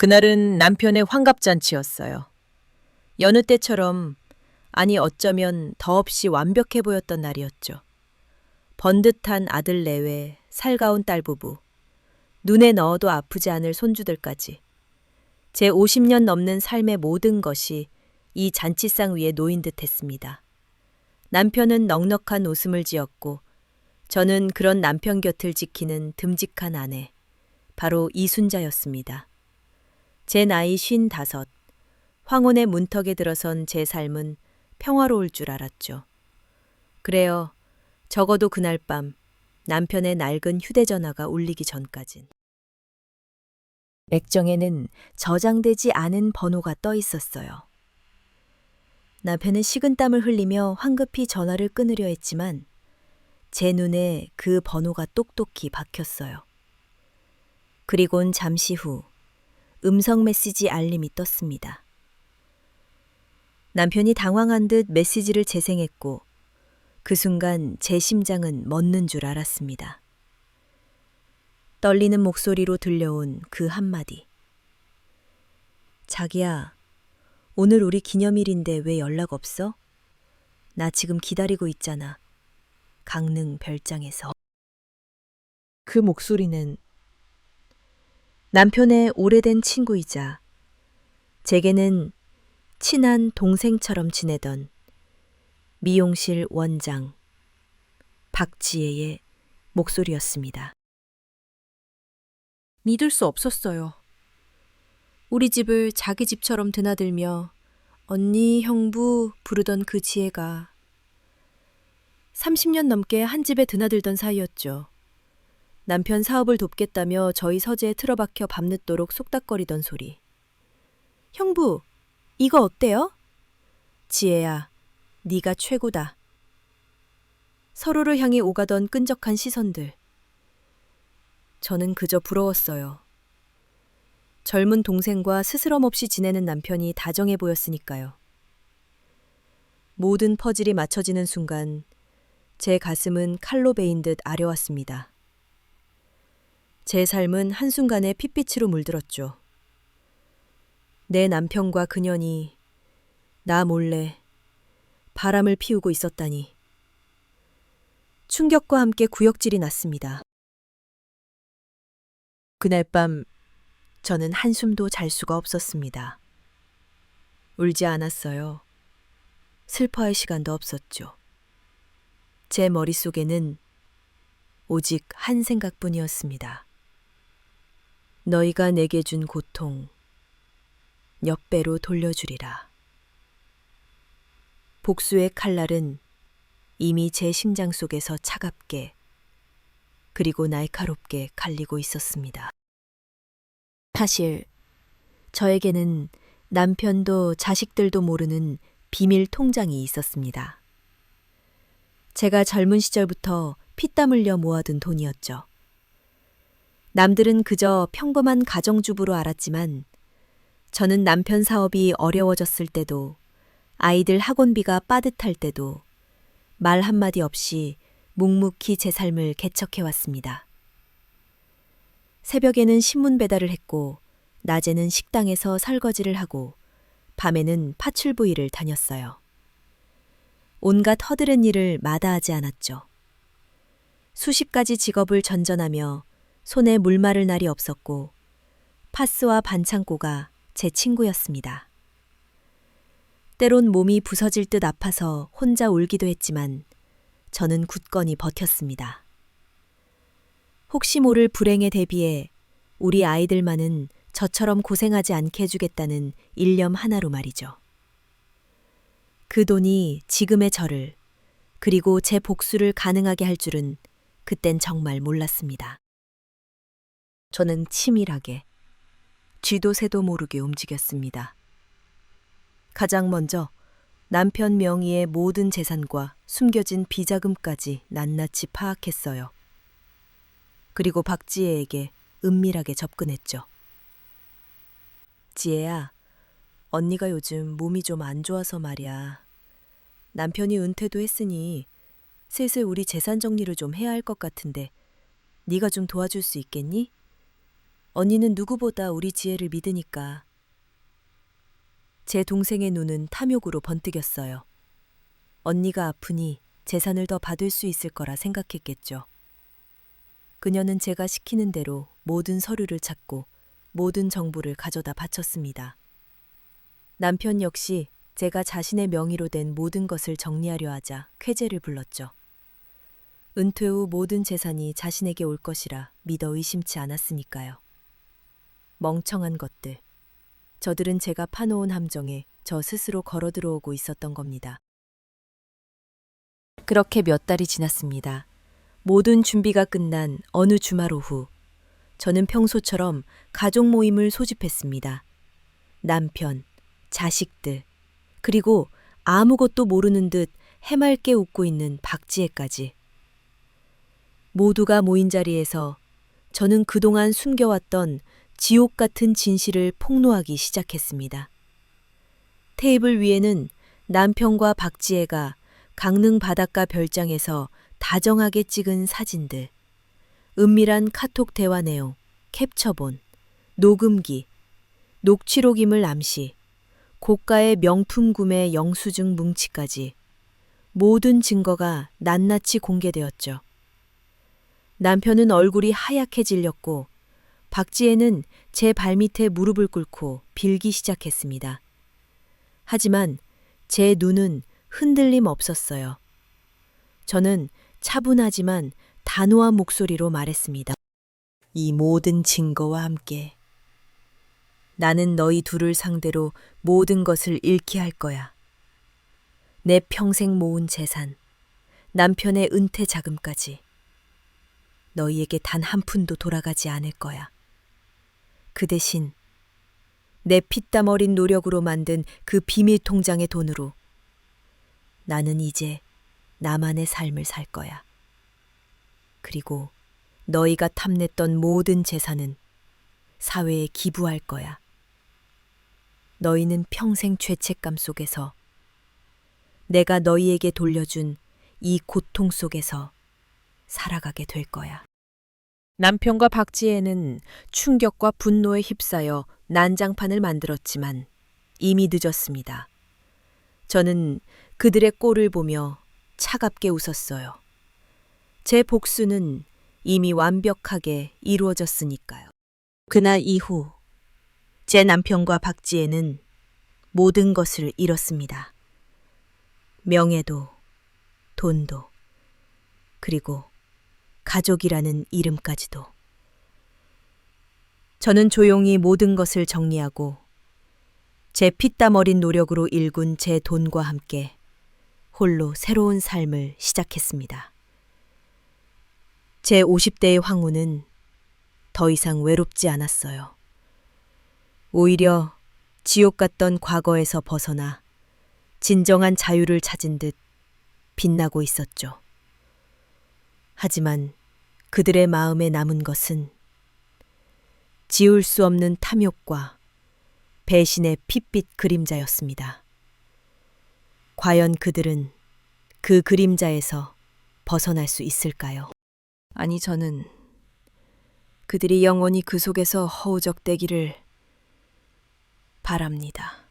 그날은 남편의 환갑잔치였어요. 여느 때처럼, 아니 어쩌면 더없이 완벽해 보였던 날이었죠. 번듯한 아들 내외, 살가운 딸 부부, 눈에 넣어도 아프지 않을 손주들까지. 제 50년 넘는 삶의 모든 것이 이 잔치상 위에 놓인 듯 했습니다. 남편은 넉넉한 웃음을 지었고, 저는 그런 남편 곁을 지키는 듬직한 아내, 바로 이순자였습니다. 제 나이 쉰 다섯, 황혼의 문턱에 들어선 제 삶은 평화로울 줄 알았죠. 그래요. 적어도 그날 밤 남편의 낡은 휴대전화가 울리기 전까진. 액정에는 저장되지 않은 번호가 떠 있었어요. 남편은 식은땀을 흘리며 황급히 전화를 끊으려 했지만 제 눈에 그 번호가 똑똑히 박혔어요. 그리곤 잠시 후 음성 메시지 알림이 떴습니다. 남편이 당황한 듯 메시지를 재생했고 그 순간 제 심장은 멎는 줄 알았습니다. 떨리는 목소리로 들려온 그 한마디. 자기야, 오늘 우리 기념일인데 왜 연락 없어? 나 지금 기다리고 있잖아. 강릉 별장에서. 그 목소리는 남편의 오래된 친구이자 제게는 친한 동생처럼 지내던 미용실 원장 박지혜의 목소리였습니다. 믿을 수 없었어요. 우리 집을 자기 집처럼 드나들며 언니, 형부 부르던 그 지혜가 30년 넘게 한 집에 드나들던 사이였죠. 남편 사업을 돕겠다며 저희 서재에 틀어박혀 밤늦도록 속닥거리던 소리. 형부, 이거 어때요? 지혜야, 네가 최고다. 서로를 향해 오가던 끈적한 시선들. 저는 그저 부러웠어요. 젊은 동생과 스스럼 없이 지내는 남편이 다정해 보였으니까요. 모든 퍼즐이 맞춰지는 순간 제 가슴은 칼로 베인 듯 아려왔습니다. 제 삶은 한순간에 핏빛으로 물들었죠. 내 남편과 그년이 나 몰래 바람을 피우고 있었다니. 충격과 함께 구역질이 났습니다. 그날 밤 저는 한숨도 잘 수가 없었습니다. 울지 않았어요. 슬퍼할 시간도 없었죠. 제 머릿속에는 오직 한 생각뿐이었습니다. 너희가 내게 준 고통 몇 배로 돌려주리라. 복수의 칼날은 이미 제 심장 속에서 차갑게 그리고 날카롭게 갈리고 있었습니다. 사실 저에게는 남편도 자식들도 모르는 비밀 통장이 있었습니다. 제가 젊은 시절부터 피땀 흘려 모아둔 돈이었죠. 남들은 그저 평범한 가정주부로 알았지만 저는 남편 사업이 어려워졌을 때도 아이들 학원비가 빠듯할 때도 말 한마디 없이 묵묵히 제 삶을 개척해왔습니다. 새벽에는 신문 배달을 했고, 낮에는 식당에서 설거지를 하고, 밤에는 파출부 일을 다녔어요. 온갖 허드렛 일을 마다하지 않았죠. 수십 가지 직업을 전전하며 손에 물 마를 날이 없었고, 파스와 반창고가 제 친구였습니다. 때론 몸이 부서질 듯 아파서 혼자 울기도 했지만 저는 굳건히 버텼습니다. 혹시 모를 불행에 대비해 우리 아이들만은 저처럼 고생하지 않게 해주겠다는 일념 하나로 말이죠. 그 돈이 지금의 저를 그리고 제 복수를 가능하게 할 줄은 그땐 정말 몰랐습니다. 저는 치밀하게 쥐도 새도 모르게 움직였습니다. 가장 먼저 남편 명의의 모든 재산과 숨겨진 비자금까지 낱낱이 파악했어요. 그리고 박지혜에게 은밀하게 접근했죠. 지혜야, 언니가 요즘 몸이 좀 안 좋아서 말이야. 남편이 은퇴도 했으니 슬슬 우리 재산 정리를 좀 해야 할 것 같은데 네가 좀 도와줄 수 있겠니? 언니는 누구보다 우리 지혜를 믿으니까. 제 동생의 눈은 탐욕으로 번뜩였어요. 언니가 아프니 재산을 더 받을 수 있을 거라 생각했겠죠. 그녀는 제가 시키는 대로 모든 서류를 찾고 모든 정보를 가져다 바쳤습니다. 남편 역시 제가 자신의 명의로 된 모든 것을 정리하려 하자 쾌재를 불렀죠. 은퇴 후 모든 재산이 자신에게 올 것이라 믿어 의심치 않았으니까요. 멍청한 것들. 저들은 제가 파놓은 함정에 저 스스로 걸어 들어오고 있었던 겁니다. 그렇게 몇 달이 지났습니다. 모든 준비가 끝난 어느 주말 오후, 저는 평소처럼 가족 모임을 소집했습니다. 남편, 자식들, 그리고 아무것도 모르는 듯 해맑게 웃고 있는 박지혜까지. 모두가 모인 자리에서 저는 그동안 숨겨왔던 지옥 같은 진실을 폭로하기 시작했습니다. 테이블 위에는 남편과 박지혜가 강릉 바닷가 별장에서 다정하게 찍은 사진들, 은밀한 카톡 대화 내용, 캡처본, 녹음기, 녹취록임을 암시, 고가의 명품 구매 영수증 뭉치까지 모든 증거가 낱낱이 공개되었죠. 남편은 얼굴이 하얗게 질렸고 박지혜는 제 발밑에 무릎을 꿇고 빌기 시작했습니다. 하지만 제 눈은 흔들림 없었어요. 저는 차분하지만 단호한 목소리로 말했습니다. 이 모든 증거와 함께 나는 너희 둘을 상대로 모든 것을 잃게 할 거야. 내 평생 모은 재산, 남편의 은퇴 자금까지 너희에게 단 한 푼도 돌아가지 않을 거야. 그 대신 내 피땀 어린 노력으로 만든 그 비밀 통장의 돈으로 나는 이제 나만의 삶을 살 거야. 그리고 너희가 탐냈던 모든 재산은 사회에 기부할 거야. 너희는 평생 죄책감 속에서 내가 너희에게 돌려준 이 고통 속에서 살아가게 될 거야. 남편과 박지혜는 충격과 분노에 휩싸여 난장판을 만들었지만 이미 늦었습니다. 저는 그들의 꼴을 보며 차갑게 웃었어요. 제 복수는 이미 완벽하게 이루어졌으니까요. 그날 이후 제 남편과 박지혜는 모든 것을 잃었습니다. 명예도, 돈도, 그리고 가족이라는 이름까지도. 저는 조용히 모든 것을 정리하고 제 피땀 어린 노력으로 일군 제 돈과 함께 홀로 새로운 삶을 시작했습니다. 제 50대의 황후는 더 이상 외롭지 않았어요. 오히려 지옥 같던 과거에서 벗어나 진정한 자유를 찾은 듯 빛나고 있었죠. 하지만 그들의 마음에 남은 것은 지울 수 없는 탐욕과 배신의 핏빛 그림자였습니다. 과연 그들은 그 그림자에서 벗어날 수 있을까요? 아니, 저는 그들이 영원히 그 속에서 허우적대기를 바랍니다.